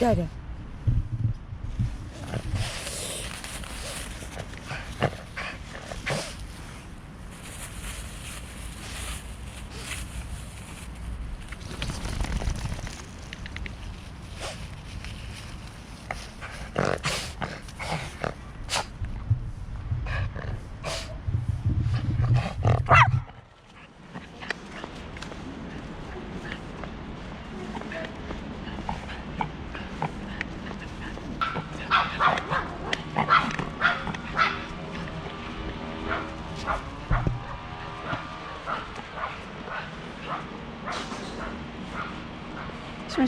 기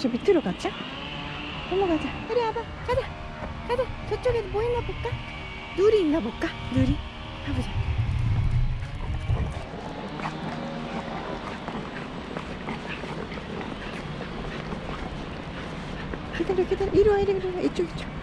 저 밑으로 갈까? 넘어가자. 이리 와봐. 가자. 가자. 저쪽에 뭐 있나 볼까? 누리 있나 볼까? 누리. 가보자. 기다려 기다려. 이리 와 이리 와. 이쪽 이쪽.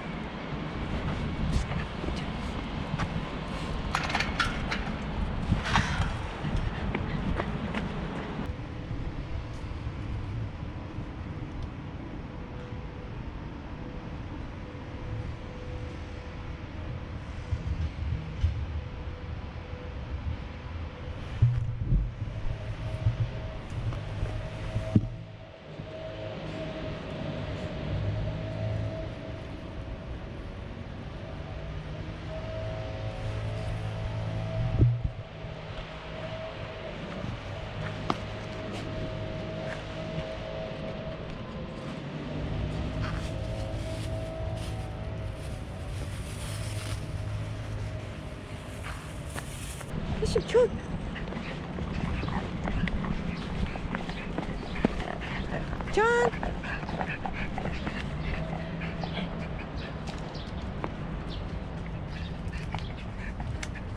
줘. 전.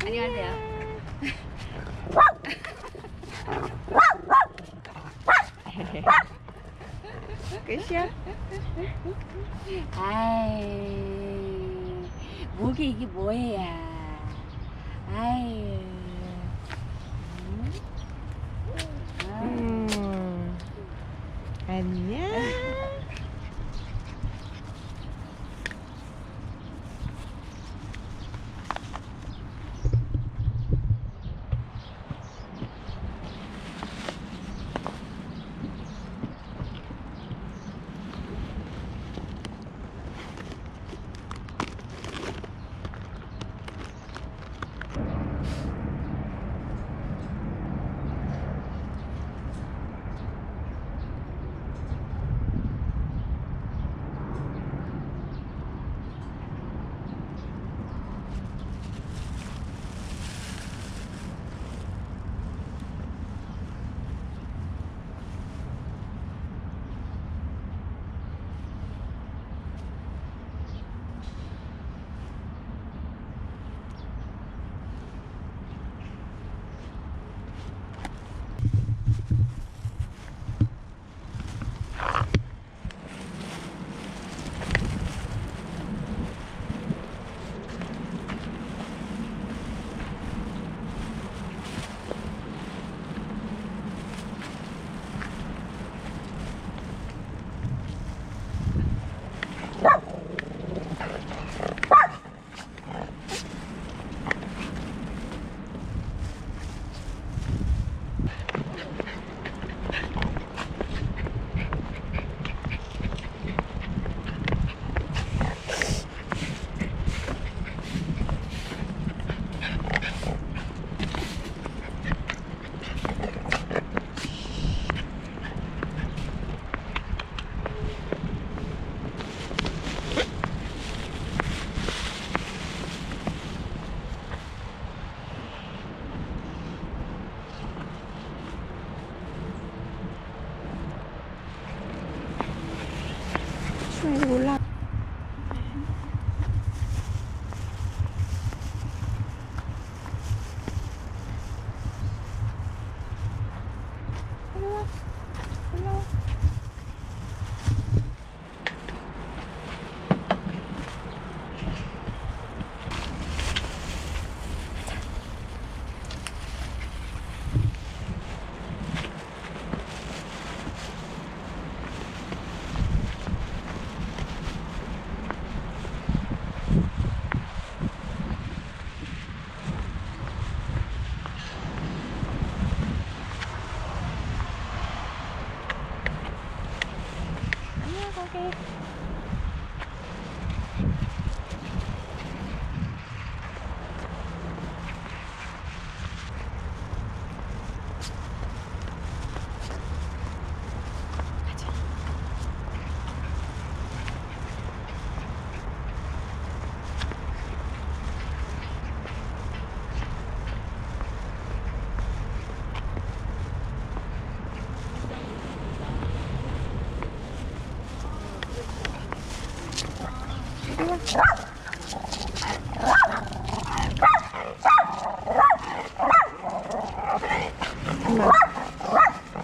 안녕하세요. 끝이야? 아이, 목이 이게 뭐야? 아유.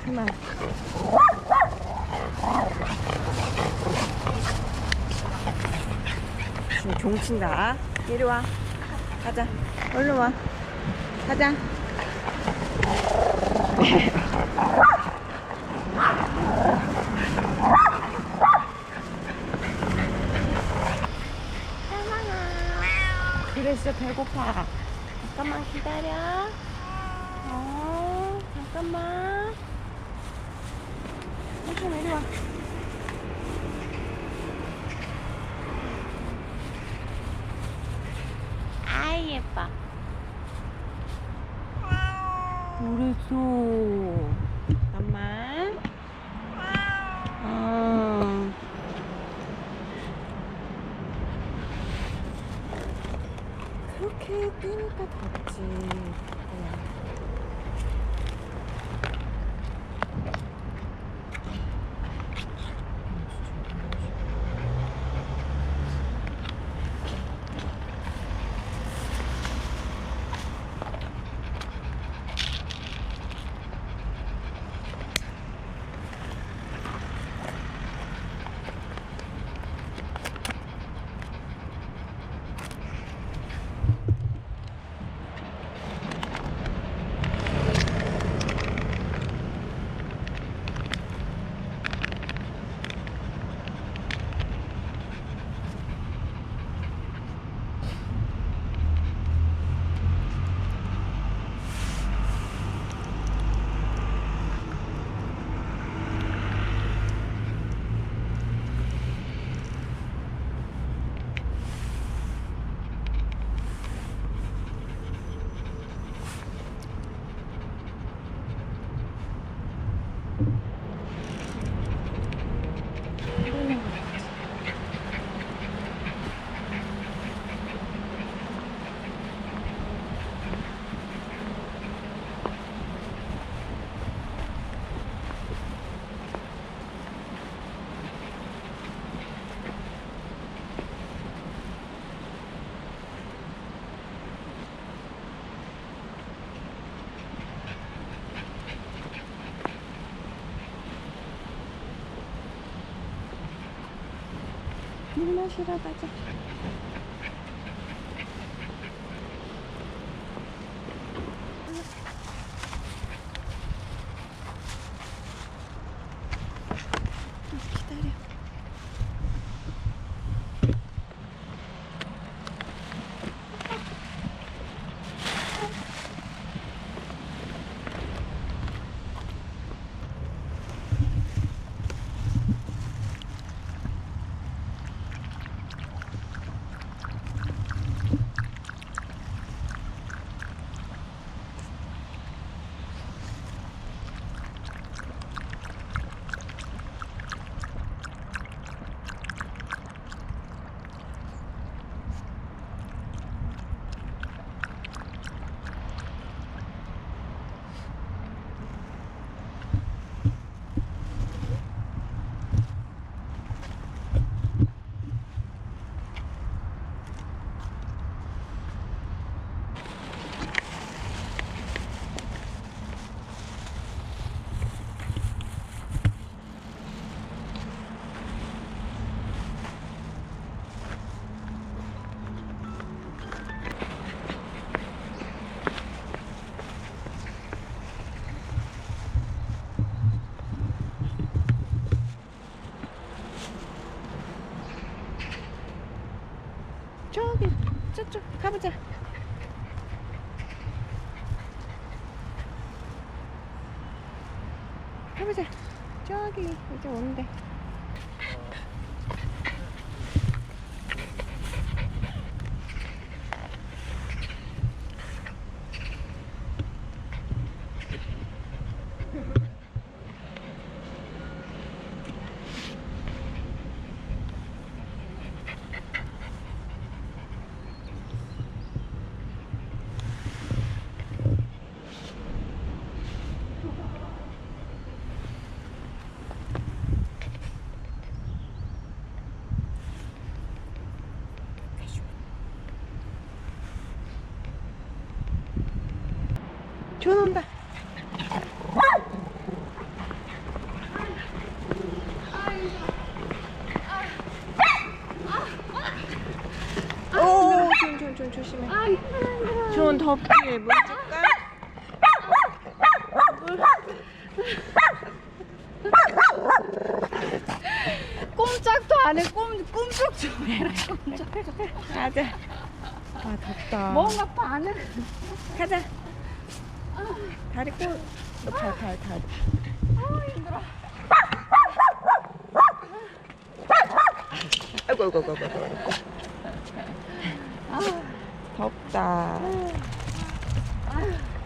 그만. 지금 종친다. 이리 와. 가자. 얼른 와. 가자. 그랬어 배고파. 잠깐만 기다려. 어 잠깐만. 잠깐 이리 와. 아이 예뻐. 그랬어. 잠깐만. 아. 그렇게 뛰니까 덥지. 그냥. 물 마시러 가자. 기다려. 저쪽 가보자. 가보자. 저기 이제 온 온다. 오, 존, 존, 존 조심해. 아. 존 덥지? 물 줄까? 꼼짝도 안 해. 꼼 꼼짝 좀 해라. 꼼짝. 가자. 아, 덥다. 뭔가 반응. 가자. 다리 꼬. 너 발, 발, 다리. 아 힘들어. 아이고, 아이고, 아이고, 아이고. 아. 덥다. 아.